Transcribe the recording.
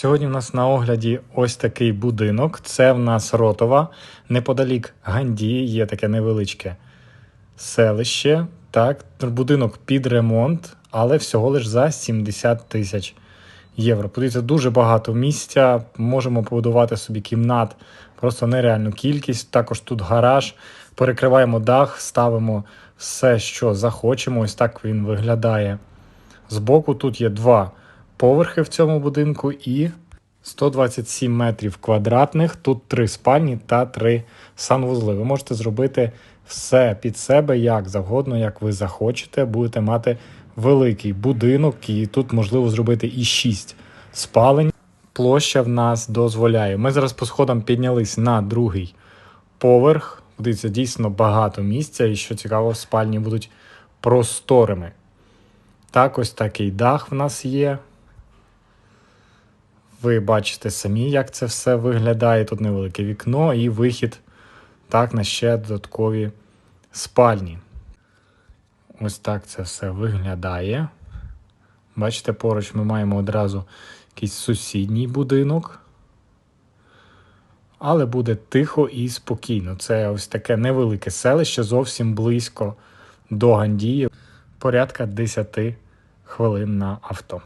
Сьогодні в нас на огляді ось такий будинок. Це в нас Ротова. Неподалік Гандії є таке невеличке селище. Так, будинок під ремонт, але всього лиш за 70 тисяч євро. Подивіться, дуже багато місця. Можемо побудувати собі кімнат, просто нереальну кількість. Також тут гараж. Перекриваємо дах, ставимо все, що захочемо. Ось так він виглядає. Збоку тут є два поверхи в цьому будинку і 127 метрів квадратних. Тут три спальні та три санвузли. Ви можете зробити все під себе як завгодно, як ви захочете. Будете мати великий будинок, і тут можливо зробити і 6 спалень. Площа в нас дозволяє. Ми зараз по сходам піднялись на другий поверх. Дивіться, дійсно багато місця, і що цікаво, спальні будуть просторими. Так, ось такий дах в нас є. Ви бачите самі, як це все виглядає. Тут невелике вікно і вихід так, на ще додаткові спальні. Ось так це все виглядає. Бачите, поруч ми маємо одразу якийсь сусідній будинок. Але буде тихо і спокійно. Це ось таке невелике селище, зовсім близько до Гандії, порядка 10 хвилин на авто.